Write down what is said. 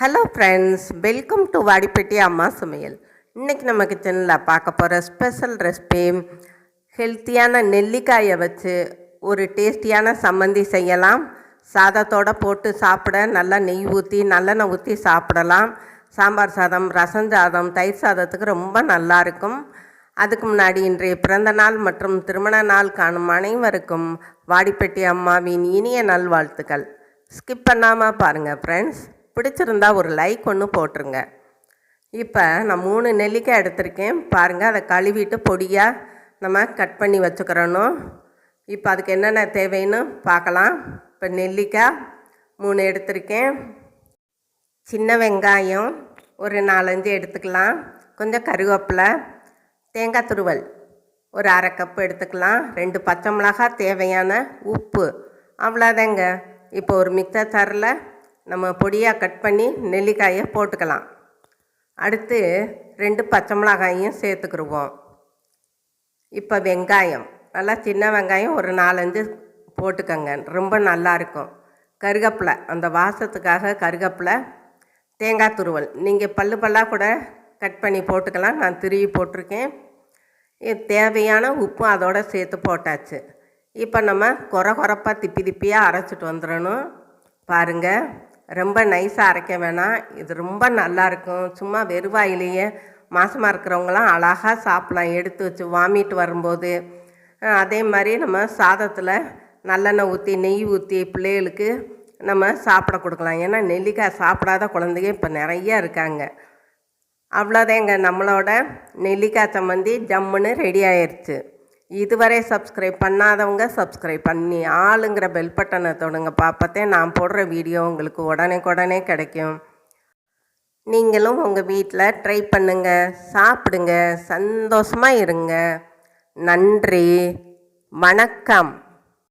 Hello friends welcome to Vadipatti Amma Samayal இன்றைக்கி நம்ம கிச்சனில் பார்க்க போகிற ஸ்பெஷல் ரெசிபி ஹெல்த்தியான நெல்லிக்காயை வச்சு ஒரு டேஸ்டியான சம்மந்தி செய்யலாம். சாதத்தோடு போட்டு சாப்பிட நல்லா நெய் ஊற்றி நல்லெண்ணெய் ஊற்றி சாப்பிடலாம். சாம்பார் சாதம் ரசம் சாதம் தயிர் சாதத்துக்கு ரொம்ப நல்லா இருக்கும். அதுக்கு முன்னாடி இன்றைய பிறந்த நாள் மற்றும் திருமண நாள் காணும் அனைவருக்கும் வாடிப்பட்டி அம்மாவின் இனிய நல்வாழ்த்துக்கள். ஸ்கிப் பண்ணாமல் பாருங்கள் ஃப்ரெண்ட்ஸ் பிடிச்சிருந்தா ஒரு லைக் ஒன்று போட்டுருங்க. இப்போ நான் மூணு நெல்லிக்காய் எடுத்திருக்கேன். பாருங்கள் அதை கழுவிட்டு பொடியாக நம்ம கட் பண்ணி வச்சுக்கிறணும் இப்போ அதுக்கு என்னென்ன தேவைன்னு பார்க்கலாம். இப்போ நெல்லிக்காய் மூணு எடுத்திருக்கேன். சின்ன வெங்காயம் ஒரு நாலஞ்சு எடுத்துக்கலாம். கொஞ்சம் கருவேப்பிலை தேங்காய் துருவல் ஒரு அரை கப்பு எடுத்துக்கலாம். ரெண்டு பச்சை மிளகாய் தேவையான உப்பு. அவ்வளோதாங்க இப்போ ஒரு மிக்சர் ஜாரில் நம்ம பொடியாக கட் பண்ணி நெல்லிக்காயை போட்டுக்கலாம். அடுத்து ரெண்டு பச்சை மிளகாயும் சேர்த்துக்கிருவோம். இப்போ வெங்காயம் நல்லா சின்ன வெங்காயம் ஒரு நாலஞ்சு போட்டுக்கோங்க ரொம்ப நல்லா இருக்கும். கருகப்பிலை அந்த வாசத்துக்காக கருகப்பிலை தேங்காய் துருவல். நீங்கள் பல்லு பல்லாக கூட கட் பண்ணி போட்டுக்கலாம் நான் திருவி போட்டிருக்கேன். தேவையான உப்பு அதோட சேர்த்து போட்டாச்சு. இப்போ நம்ம குறை குறைப்பாக திப்பி திப்பியாக அரைச்சிட்டு வந்துடணும். பாருங்கள் ரொம்ப நைஸாக அரைக்க வேணாம். இது ரொம்ப நல்லா இருக்கும். சும்மா வெறுவாயிலேயே மாசமாக இருக்கிறவங்களாம் அழகாக சாப்பிட்லாம். எடுத்து வச்சு வாமிட்டு வரும்போது. அதே மாதிரி நம்ம சாதத்தில் நல்லெண்ணெய் ஊற்றி நெய் ஊற்றி பிள்ளைகளுக்கு நம்ம சாப்பிட கொடுக்கலாம். ஏன்னா நெல்லிக்காய் சாப்பிடாத குழந்தைங்க இப்போ நிறையா இருக்காங்க. அவ்வளோதாங்க நம்மளோட நெல்லிக்காய் சம்மந்தி ஜம்முன்னு ரெடி ஆயிடுச்சு இதுவரை சப்ஸ்கிரைப் பண்ணாதவங்க சப்ஸ்கிரைப் பண்ணி ஆளுங்கிற பெல் பட்டனை தொடுங்க. பாப்பத்தே நான் போடுற வீடியோ உங்களுக்கு உடனே உடனே கிடைக்கும். நீங்களும் உங்கள் வீட்டில் ட்ரை பண்ணுங்க. சாப்பிடுங்க. சந்தோஷமாக இருங்க. நன்றி. வணக்கம்.